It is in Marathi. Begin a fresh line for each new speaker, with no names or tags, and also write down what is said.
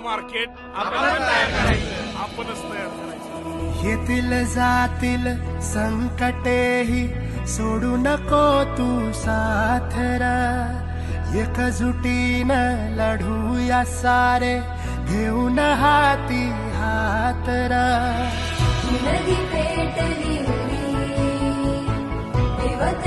आपलं मार्केट आपण तयार करायचं. आपणच तयार करायचं.
येतील जातील संकटेही सोडू नको तू साथरा. एकजुटीनं लढूया सारे घेऊन हाती हातरा.
पेटली देवत